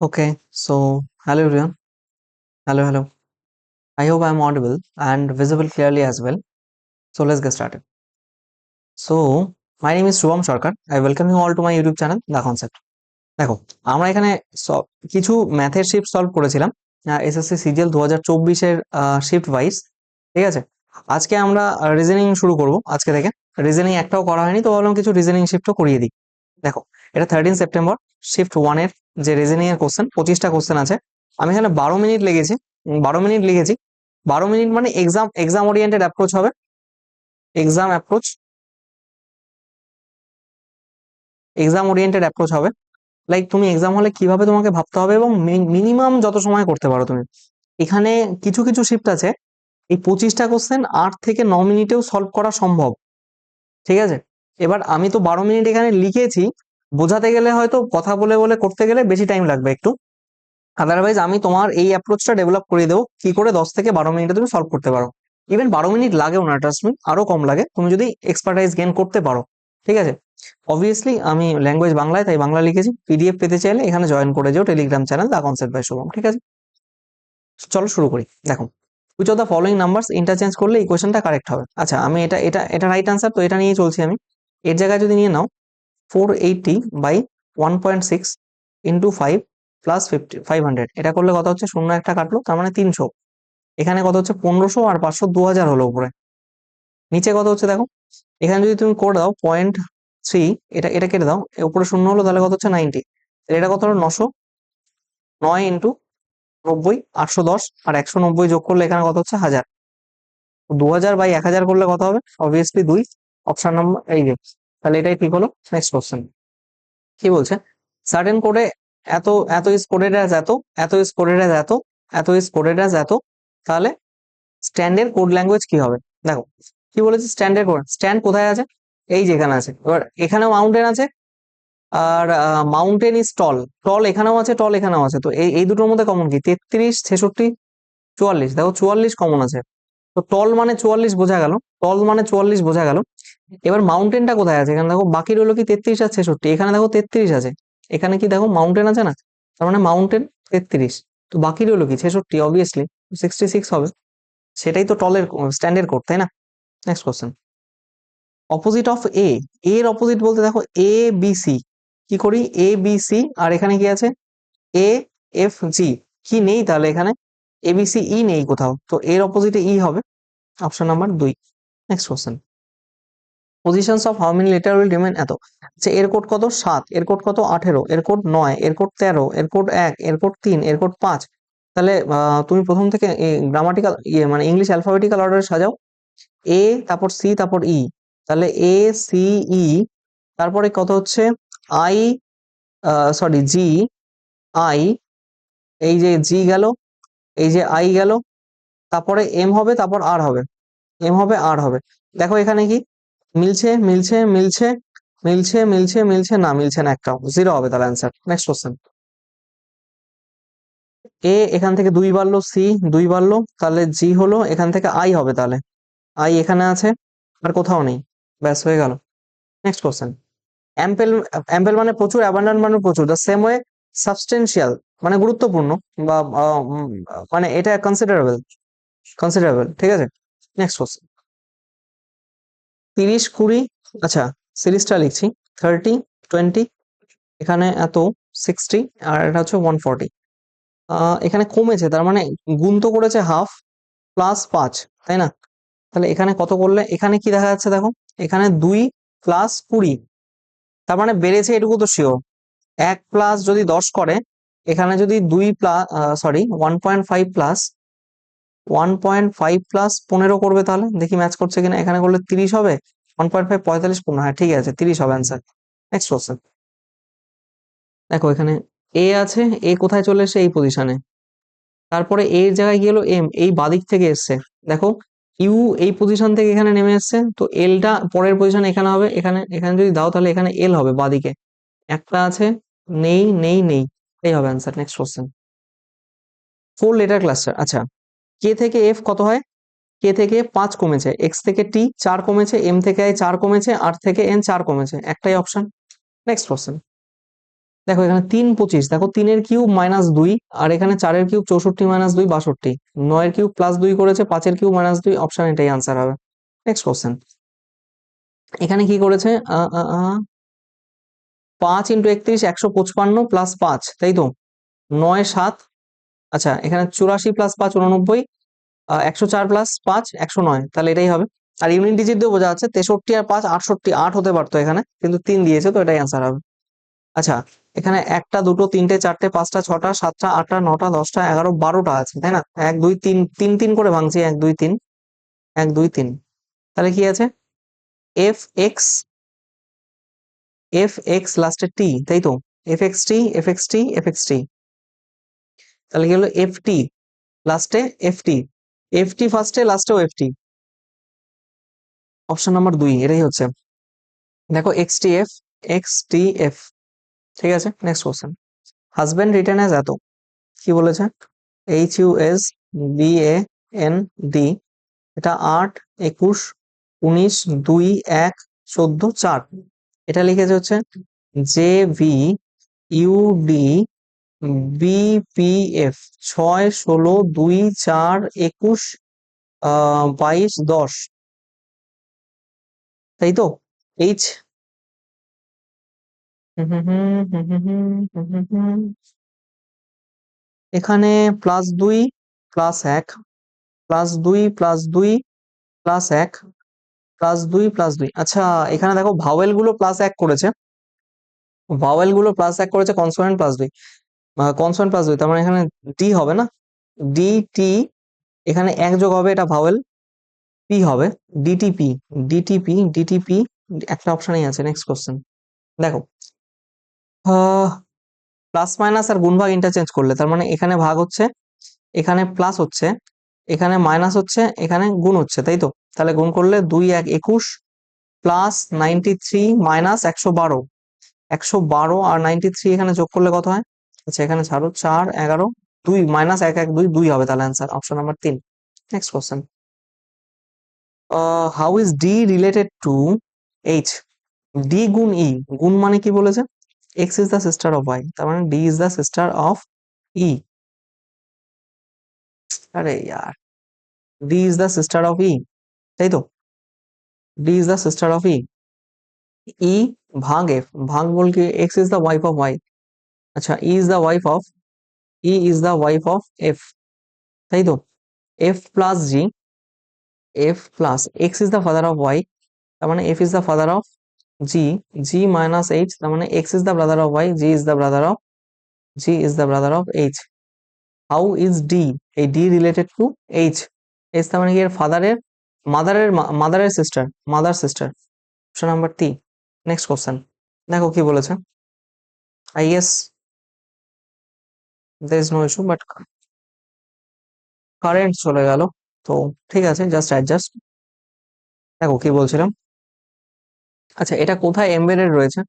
Okay, so hello everyone. Hello, hello. I hope I'm audible and visible clearly as well. So let's get started. So my name is Shubham Sarkar. I welcome you all to my YouTube channel, The Concept. দেখো আমরা এখানে কিছু ম্যাথের shift solve করেছিলাম SSC CGL দু হাজার চব্বিশের shift wise ঠিক আছে আজকে আমরা রিজনিং শুরু করব আজকে থেকে রিজনিং একটাও করা হয়নি তো ভাবলাম কিছু রিজনিং শিফটও করিয়ে দিই দেখো এটা থার্টিন সেপ্টেম্বর শিফট ওয়ানের যে রিজনিং এর কোশ্চেন পঁচিশটা কোশ্চেন আছে। আমি এখানে বারো মিনিট লেগেছি বারো মিনিট লিখেছি। বারো মিনিট মানে এক্সাম এক্সাম ওরিয়েন্টেড অ্যাপ্রোচ হবে। Exam approach exam oriented approach হবে। লাইক তুমি এক্সাম হলে কীভাবে তোমাকে ভাবতে হবে এবং মিনিমাম যত সময় করতে পারো তুমি। এখানে কিছু কিছু শিফট আছে। এই পঁচিশটা কোশ্চেন আট থেকে ন মিনিটেও সলভ করা সম্ভব। ঠিক আছে? এবার আমি তো বারো মিনিট এখানে লিখেছি বোঝাতে গেলে হয়তো কথা বলে বলে করতে গেলে বেশি টাইম লাগবে একটু। আদারওয়াইজ আমি তোমার এই অ্যাপ্রোচটা ডেভেলপ করে দেবো। কি করে দশ থেকে বারো মিনিটে তুমি সলভ করতে পারো। ইভেন বারো মিনিট লাগেও না ট্রাস্ট মি আরও কম লাগে। তুমি যদি এক্সপার্টাইজ গেন করতে পারো, ঠিক আছে? অবভিয়াসলি আমি ল্যাঙ্গুয়েজ বাংলায়, তাই বাংলা লিখেছি। পিডিএফ পেতে চাইলে এখানে জয়েন করে যাও Telegram channel the concept by Shubham ঠিক আছে? চলো শুরু করি। দেখো which of the following numbers interchange করলে এই কোয়েশ্চেনটা কারেক্ট হবে? আচ্ছা আমি এটা এটা এটা রাইট আনসার তো এটা নিয়ে চলছি আমি। এর জায়গায় যদি নিয়ে নাও four eighty by one point six into five plus fifty five hundred এটা করলে কত হচ্ছে? শূন্য একটা কাটলো, তার মানে তিনশো। এখানে কত হচ্ছে? পনেরোশো আর পাঁচশো দু হাজার হলো উপরে। নিচে কত হচ্ছে দেখো? এখানে যদি তুমি করে দাও পয়েন্ট থ্রি এটা এটা কেটে দাও উপরে শূন্য হলো, তাহলে কত হচ্ছে? নাইনটি এটা কত হলো? নশো। নয় ইন্টু নব্বই, আটশো দশ আর একশো নব্বই যোগ করলে এখানে কত হচ্ছে? হাজার। দু হাজার বাই এক হাজার করলে কত হবে? অবভিয়াসলি দুই। অপশন নাম্বার এই যে তাহলে এটাই ঠিক হলো। নেক্সট কোশ্চেন কি বলছে? সার্টেন কোডে এত এত ইজ কোডেড অ্যাজ এত এত কোডেড অ্যাজ এত এত কোডেড অ্যাজ এত, তাহলে স্ট্যান্ডের কোড ল্যাঙ্গুয়েজ কি হবে? দেখো, কি বলেছে স্ট্যান্ডের কোড স্ট্যান্ড কোথায় আছে? এই যে এখানে আছে। এবার এখানেও মাউন্টেন আছে, আর মাউন্টেন ইজ টল টল এখানেও আছে টল এখানেও আছে। তো এই এই দুটোর মধ্যে কমন কি? তেত্রিশ, ছেষট্টি, চুয়াল্লিশ। দেখো, চুয়াল্লিশ কমন আছে। তো টল মানে চুয়াল্লিশ বোঝা গেল টল মানে চুয়াল্লিশ বোঝা গেল। এবার মাউন্টেনটা কোথায় আছে? এখানে দেখো, বাকি রইল কি তেত্রিশ আর ছেষট্টি? এখানে দেখো তেত্রিশ আছে। এখানে কি দেখো মাউন্টেন আছে না? তার মানে মাউন্টেন তেত্রিশ। তো বাকি রইল কি? ছেষট্টি অবভিয়াসলি সিক্সটি সিক্স হবে। সেটাই তো টলের স্ট্যান্ডের কোড তাই না? Next question opposite of A এর অপোজিট বলতে দেখো এ বি সি কি করি? এ বি সি আর এখানে কি আছে? এ এফ জি কি নেই তাহলে এখানে? এ বি সি ই নেই কোথাও। তো এর অপোজিটে ই হবে। অপশন নাম্বার দুই। Next question positions of how many letter will remain এত। আচ্ছা এর কোড কত? সাত। এর কোড কত? আঠেরো। এর কোড নয়। এর কোড তেরো। এর কোড এক। এর কোড তিন। এর কোড পাঁচ। তাহলে তুমি প্রথম থেকে গ্রামাটিক্যাল ইয়ে মানে ইংলিশ অ্যালফাবেটিক্যাল অর্ডারে সাজাও। এ তারপর সি তারপর ই তাহলে এ সি ই তারপরে কত হচ্ছে? আই সরি জি আই এই যে জি গেল। এই যে আই গেল, তারপরে এম হবে, তারপর আর হবে। এম হবে আর হবে। দেখো এখানে কি? মিলছে মিলছে মিলছে মিলছে মিলছে মিলছে, না মিলছে না একটাও জিরো হবে তাহলে অ্যান্সার নেক্সট কোশ্চেন এ এখান থেকে দুই বাড়লো সি দুই বাড়লো, তাহলে জি হলো, এখান থেকে আই হবে তাহলে। আই এখানে আছে, আর কোথাও নেই। ব্যাস, হয়ে গেল। নেক্সট কোশ্চেন অ্যাম্পেল অ্যাম্পেল মানে প্রচুর অ্যাবান্ডান্ট মানে প্রচুর। দ্য সেম ওয়ে সাবস্টেন্সিয়াল মানে গুরুত্বপূর্ণ বা মানে এটা কনসিডারেবল কনসিডারেবল ঠিক আছে? নেক্সট কোশ্চেন তিরিশ, কুড়ি আচ্ছা সিরিজটা লিখছি থার্টি টোয়েন্টি এখানে এত সিক্সটি আর এটা হচ্ছে ওয়ান ফর্টি এখানে কমেছে, তার মানে গুণ তো করেছে হাফ প্লাস পাঁচ, তাই না? তাহলে এখানে কত করলে, এখানে কি দেখা যাচ্ছে দেখো, এখানে দুই প্লাস কুড়ি, তার মানে বেড়েছে এটুকু তো শিওর এক প্লাস যদি দশ করে, এখানে যদি দুই plus sorry one point five plus one point five plus পনেরো করবে তাহলে? দেখি ম্যাচ করছে কিনা। এখানে করলে তিরিশ হবে ওয়ান পয়েন্ট ফাইভ পঁয়তাল্লিশ পনেরো। হ্যাঁ ঠিক আছে, তিরিশ হবে অ্যান্সার নেক্সট কোশ্চেন দেখো, এখানে এ আছে এ কোথায় চলে এসছে? এই পজিশনে তারপরে এর জায়গায় হলো এম এই বাদিক থেকে এসছে। দেখো ইউ এই পজিশন থেকে এখানে নেমে এসছে, তো এলটা পরের পজিশন এখানে হবে। এখানে এখানে যদি দাও তাহলে এখানে এল হবে বাদিকে। একটা আছে নেই নেই নেই এই হবে answer next question four letter cluster আচ্ছা কে থেকে এফ কত হয়? কে থেকে পাঁচ কমেছে এক্স থেকে টি চার কমেছে এম থেকে আই চার কমেছে আর থেকে এন চার কমেছে, একটাই অপশন নেক্সট কোশ্চেন দেখো, এখানে তিন পঁচিশ, দেখো তিনের কিউব মাইনাস দুই, আর এখানে চারের কিউব চৌষট্টি মাইনাস দুই, বাষট্টি। নয়ের কিউব প্লাস দুই করেছে, পাঁচের কিউব মাইনাস দুই অপশন এটাই আনসার হবে। নেক্সট কোশ্চেন এখানে কি করেছে? পাঁচ ইন্টু একত্রিশ একশো পঁচপান্ন প্লাস পাঁচ, তাই তো? নয় সাত আচ্ছা এখানে চুরাশি প্লাস পাঁচ উননব্বই একশো চার প্লাস পাঁচ একশো নয়, তাহলে এটাই হবে। আর ইউনিট ডিজিট দিয়ে বোঝা যাচ্ছে তেষট্টি আর পাঁচ আটষট্টি আট হতে পারতো এখানে, কিন্তু তিন দিয়েছে, তো এটাই অ্যান্সার হবে। আচ্ছা এখানে একটা, দুটো, তিনটে, চারটে, পাঁচটা, ছটা, সাতটা, আটটা, নটা, দশটা, এগারো, বারোটা আছে, তাই না? এক, দুই, তিন তিন তিন করে ভাঙছি, এক, দুই, তিন, এক, দুই, তিন। তাহলে কি আছে? এফ এক্স এফ এক্স লাস্টে টি তাই তো? F X T F X T F X T তাহলে কি হলো? এফ টি লাস্টে এফ টি এফ টি ফার্স্টে লাস্টেও এফ টি অপশন নাম্বার দুই, এটাই হচ্ছে। দেখো X T F X T F ঠিক আছে? Next question husband return age এত। কি বলেছে? H U S B A N D এটা আট, একুশ, উনিশ, দুই, এক, চোদ্দ, চার। এটা লিখেছে হচ্ছে J V U D BPF ছয় ষোলো দুই চার একুশ বাইশ দশ। তাই তো? এইচ এখানে প্লাস দুই প্লাস এক প্লাস দুই প্লাস দুই প্লাস এক। প্লাস দুই প্লাস দুই। আচ্ছা এখানে দেখো ভাওয়েলগুলো প্লাস এক করেছে। ভাওয়েলগুলো প্লাস এক করেছে কনসোনেন্ট প্লাস দুই। কনসোনেন্ট প্লাস দুই, তার মানে এখানে ডি হবে না? ডি টি এখানে এক যোগ হবে, এটা ভাওয়েল পি হবে। ডিটিপি ডিটিপি ডিটিপি একটা অপশনেই আছে নেক্সট কোশ্চেন দেখো প্লাস মাইনাস আর গুণ ভাগ ইন্টারচেঞ্জ করলে, তার মানে এখানে ভাগ হচ্ছে, এখানে প্লাস হচ্ছে, এখানে মাইনাস হচ্ছে, এখানে গুণ হচ্ছে, তাই তো? তাহলে গুণ করলে দুই এক একুশ প্লাস নাইনটি থ্রি মাইনাস একশো বারো। একশো বারো আর নাইনটি থ্রি এখানে যোগ করলে কত হয়? আচ্ছা এখানে ছাড়ো চার, এগারো, দুই মাইনাস এক এক, দুই দুই হবে তাহলে অ্যান্সার অপশন নাম্বার তিন। Next question how is D related to H D গুণ ই গুণ মানে কি বলেছে? X is the sister of Y তার মানে D is the sister of E আরে, ইয়ার। D is the sister of E তাই তো? D is the sister of E E ভাগ এফ ভাগ বল কি? X is the wife of Y আচ্ছা E is the wife of E is the wife of F তাই তো? F plus G F plus X is the father of Y তার মানে F is the father of G G minus H তার মানে X is the brother of Y G is the brother of G is the brother of H how is D এই D related to H H তার মানে কি? এর ফাদারের মাদারের মাদারের sister mother sister option number T next question দেখো কি বলেছে? I guess there no issue but current চলে গেল, তো ঠিক আছে জাস্ট অ্যাডজাস্ট দেখো কি বলছিলাম? আচ্ছা এটা কোথায় এমবেডেড রয়েছে?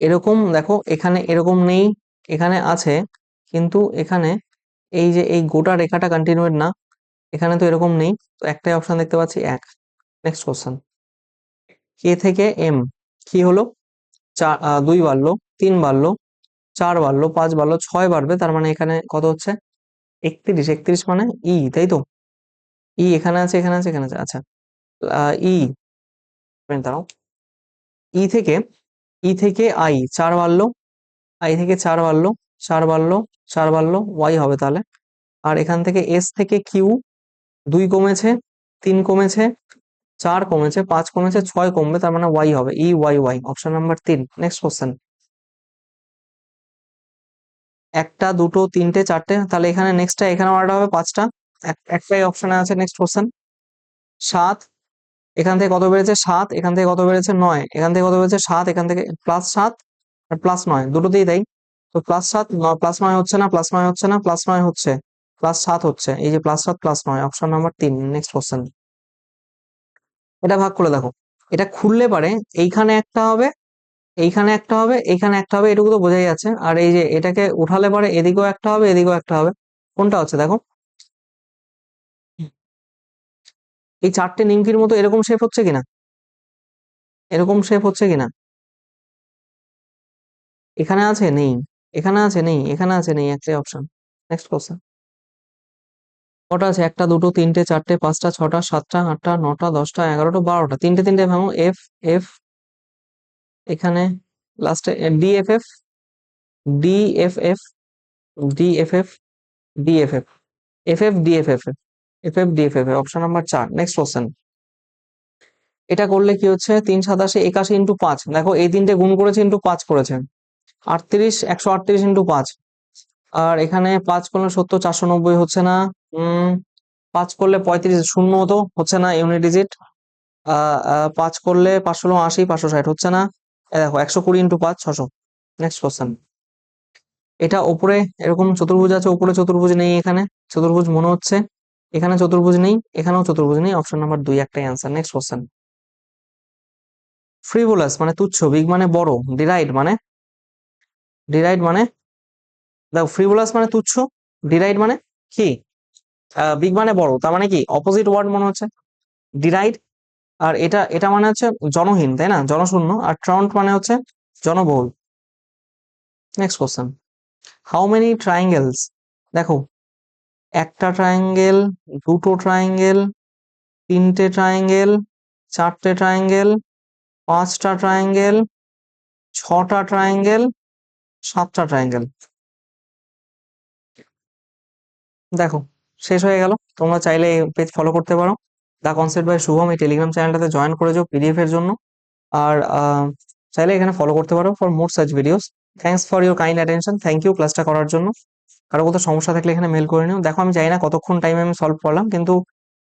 এরকম, দেখো, এখানে এরকম নেই, এখানে আছে, কিন্তু এখানে এই যে এই গোটা রেখাটা কন্টিনিউয়েড না এখানে তো এরকম নেই। তো একটাই অপশন দেখতে পাচ্ছি, এক। নেক্সট কোশ্চেন কে থেকে এম কি হলো? চার দুই বাড়লো, তিন বাড়লো, চার বাড়লো, পাঁচ বাড়লো, ছয় বাড়বে, তার মানে এখানে কত হচ্ছে? একত্রিশ একত্রিশ মানে ই তাই তো? ই এখানে আছে এখানে আছে এখানে আছে আচ্ছা। ই দাঁড়াও ই থেকে ই থেকে আই চার বাড়লো আই থেকে চার বাড়লো চার বাড়লো চার বাড়লো ওয়াই হবে তাহলে। আর এখান থেকে এস থেকে কিউ দুই কমেছে, তিন কমেছে, চার কমেছে, পাঁচ কমেছে, ছয় কমবে, তার মানে ওয়াই হবে E Y Y option number তিন নেক্সট কোশ্চেন একটা, দুটো, তিনটে, চারটে, তাহলে এখানে নেক্সটটা এখানে অর্ডার হবে পাঁচটা, এক- একটাই অপশনে আছে নেক্সট কোশ্চেন সাত, এখান থেকে কত বেড়েছে? সাত, এখান থেকে কত বেড়েছে? নয়, এখান থেকে কত বেড়েছে? সাত, এখান থেকে প্লাস সাত, আর প্লাস নয় দুটোতেই তাই তো প্লাস সাত প্লাস নয় হচ্ছে না প্লাস নয় হচ্ছে না প্লাস নয় হচ্ছে প্লাস সাত হচ্ছে। এই যে প্লাস সাত প্লাস নয় অপশন নাম্বার তিন নেক্সট কোশ্চেন এটা ভাগ করে দেখো। এটা খুললে পারে এইখানে একটা হবে, এইখানে একটা হবে, এইখানে একটা হবে, এটুকু তো বোঝাই যাচ্ছে। আর এই যে এটাকে উঠালে পারে এদিকেও একটা হবে, এদিকেও একটা হবে। কোনটা হচ্ছে দেখো? এই চারটে নিমকির মতো এরকম শেপ হচ্ছে কিনা? এরকম শেপ হচ্ছে কিনা? এখানে আছে নেই, এখানে আছে নেই, এখানে আছে নেই, একটাই অপশন নেক্সট কোশ্চেন কটা আছে? একটা, দুটো, তিনটে, চারটে, পাঁচটা, ছটা, সাতটা, আটটা, নটা, দশটা, এগারোটা, বারোটা। তিনটে তিনটে ভাঙো। এফ এফ এখানে লাস্টে DFF DFF DFF DFF FF DFF FF DFF option number চার। নেক্সট কোশ্চেন এটা করলে কি হচ্ছে? তিন সাতাশে একাশি ইন্টু পাঁচ। দেখো, এই তিনটে গুণ করেছে ইন্টু পাঁচ করেছে। আটত্রিশ, একশো আটত্রিশ ইন্টু পাঁচ। আর এখানে পাঁচ করলে সত্তর, চারশো নব্বই হচ্ছে না, উম, পাঁচ করলে পঁয়ত্রিশ, শূন্য তো হচ্ছে না ইউনিট ডিজিট পাঁচ করলে পাঁচশো আশি, পাঁচশো ষাট হচ্ছে না। দেখো, একশো কুড়ি ইন্টু পাঁচ, ছশো। নেক্সট কোশ্চেন এটা ওপরে এরকম চতুর্ভুজ আছে, উপরে চতুর্ভুজ নেই এখানে, চতুর্ভুজ মনে হচ্ছে। এখানে চতুর্ভুজ নেই, এখানেও চতুর্ভুজ নেই অপশন নাম্বার দুই, একটাই অ্যান্সার নেক্সট কোশ্চেন ফ্রিভুলাস মানে তুচ্ছ বিগ মানে বড় ডিরাইড মানে ডিরাইড মানে দেখো ফ্রিভুলাস মানে তুচ্ছ ডিরাইড মানে কি? বিগ মানে বড়, তার মানে কি? অপোজিট ওয়ার্ড মনে হচ্ছে। ডিরাইড আর এটা এটা মানে হচ্ছে জনহীন, তাই না? জনশূন্য, আর ট্রাউন্ট মানে হচ্ছে জনবহুল। Next question how many triangles দেখো, একটা ট্রায়াঙ্গেল দুটো ট্রায়াঙ্গেল তিনটে ট্রায়াঙ্গেল চারটে ট্রায়াঙ্গেল পাঁচটা ট্রায়াঙ্গেল ছটা ট্রায়াঙ্গেল সাতটা ট্রায়াঙ্গেল দেখো, শেষ হয়ে গেল। তোমরা চাইলে এই পেজ ফলো করতে পারো। দা কনসেপ্ট বাই শুভম এই টেলিগ্রাম চ্যানেলটাতে জয়েন করে যাও পিডিএফ এর জন্য। আর চাইলে এখানে ফলো করতে পারো for more such videos thanks for your kind attention thank you ক্লাসটা করার জন্য। কারও কোথাও সমস্যা থাকলে এখানে মেল করে নিও। দেখো, আমি জানি না কতক্ষণ টাইম আমি সলভ করলাম, কিন্তু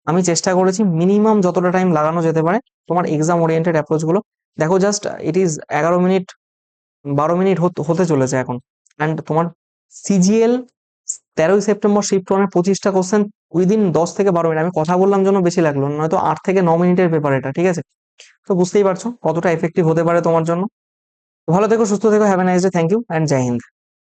আমি চেষ্টা করেছি মিনিমাম যতটা টাইম লাগানো যেতে পারে তোমার এক্সাম ওরিয়েন্টেড অ্যাপ্রোচগুলো। দেখো জাস্ট ইট ইজ এগারো মিনিট বারো মিনিট হতে চলেছে এখন। অ্যান্ড তোমার সিজিএল তেরোই সেপ্টেম্বর শিফট ওয়ানের পঁচিশটা কোশ্চেন উইদিন দশ থেকে বারো মিনিট আমি কথা বললাম জন্য বেশি লাগল নয়তো আট থেকে ন মিনিটের পেপার এটা, ঠিক আছে? তো বুঝতেই পারছ কতটা এফেক্টিভ হতে পারে তোমার জন্য। ভালো থেকো, সুস্থ থেকো have a nice day thank you and Joy Hind